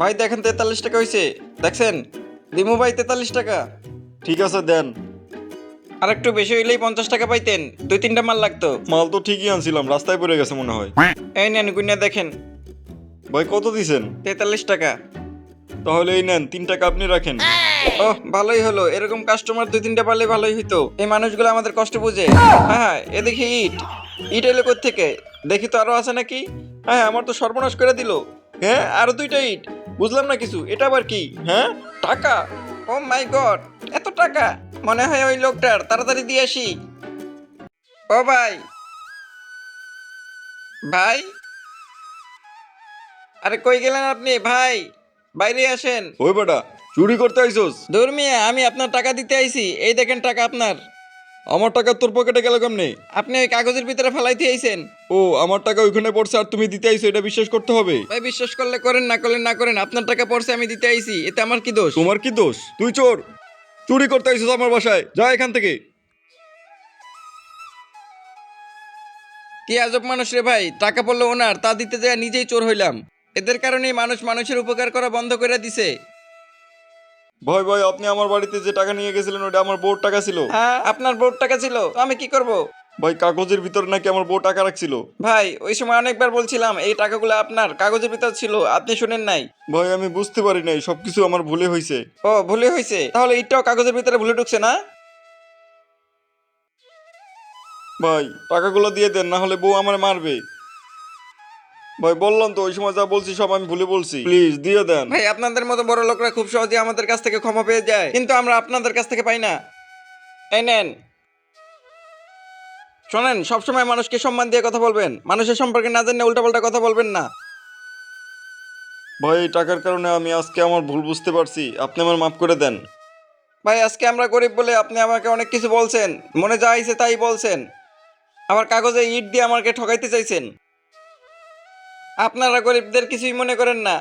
ভাই দেখেন তেতাল্লিশ টাকা হয়েছে দেখছেন? দিমু ভাই তেতাল্লিশ টাকা। ঠিক আছে দেন। আর একটু বেশি হইলেই পঞ্চাশ টাকা পাইতেন। দুই তিনটা মাল লাগতো। মাল তো ঠিকই আনছিলাম রাস্তায় পড়ে গেছে মনে হয়। এই নেন গুইনা দেখেন। ভাই কত দিছেন? তেতাল্লিশ টাকা। তাহলে এই নেন তিন টাকা আপনি রাখেন। ও ভালোই হলো। এরকম কাস্টমার দুই তিনটা পারলে ভালোই হইতো। এই মানুষগুলো আমাদের কষ্ট বুঝে। হ্যাঁ হ্যাঁ এ দেখি ইট। ইট এলো থেকে দেখি তো আরও আছে নাকি? হ্যাঁ আমার তো সর্বনাশ করে দিল। হ্যাঁ আরও দুইটা ইট। বুঝলাম না কিছু এটা আবার কি? হ্যাঁ? টাকা? ও মাই গড এত টাকা? মনে হয় ওই লোকটার তাড়াতাড়ি দিয়ে আসি। ও ভাই। ভাই? আরে কই গেলেন আপনি? ভাই বাইরে আসেন। ওই বেটা চুরি করতে আইসোস? দূর মিয়া আমি আপনার টাকা দিতে আইছি এই দেখেন টাকা আপনার। আমার টাকা তোর পকেটে গেল কেমনে? আপনি ওই কাগজের ভিতরে ফেলাইতে আইছেন। ও আমার টাকা ওইখানে পড়ছে আর তুমি দিতে আইসো এটা বিশ্বাস করতে হবে? ভাই বিশ্বাস করলে করেন না করলে না করেন আপনার টাকা পড়ছে আমি দিতে আইছি এতে আমার কি দোষ? তোমার কি দোষ? তুই চোর! চুরি করতে আইসোস আমার বাসায় যা এখান থেকে। কি আজব মানুষ রে ভাই টাকা পড়ল ওনার তা দিতে যায় নিজেই চোর হইলাম। এদের কারণেই মানুষ মানুষের উপকার করা বন্ধ করে দিছে। ভাই ভাই আপনি আমার বাড়িতে যে টাকা নিয়ে গেছিলেন ওটা আমার বউর টাকা ছিল। হ্যাঁ আপনার বোর্ড টাকা ছিল তো আমি কি করব? ভাই কাগজের ভিতরে নাকি আমার বউ টাকা রাখছিল? ভাই ওই সময় অনেকবার বলছিলাম এই টাকাগুলো আপনার কাগজের ভিতর ছিল আপনি শুনেন নাই। ভাই আমি বুঝতে পারি নাই সবকিছু আমার ভুলে হয়েছে ও ভুলে হয়েছে তাহলে এটাও কাগজের ভিতরে ভুলে ঢুকছে না? ভাই টাকাগুলো দিয়ে দেন না হলে বউ আমার মারবে। ভাই বললাম তো ওই সময় যা বলছি সব আমি ভুলে বলছি। প্লিজ দিয়ে দেন। ভাই আপনাদের মতো বড় লোকরা খুব সহজে আমাদের কাছ থেকে ক্ষমা পেয়ে যায়। কিন্তু আমরা আপনাদের কাছ থেকে পাই না। এই নেন। শোনেন সবসময় মানুষকে সম্মান দিয়ে কথা বলবেন। মানুষের সম্পর্কে না জানলে উল্টাপাল্টা কথা বলবেন না। ভাই এই টাকার কারণে আমি আজকে আমার ভুল বুঝতে পারছি। আপনি আমার মাফ করে দেন। ভাই আজকে আমরা গরিব বলে আপনি আমাকে অনেক কিছু বলছেন। মনে যা আইছে তাই বলছেন। আবার কাগজে ইট দিয়ে আমাকে ঠকাইতে চাইছেন। আপনারা গরিবদের কিছুই মনে করেন না।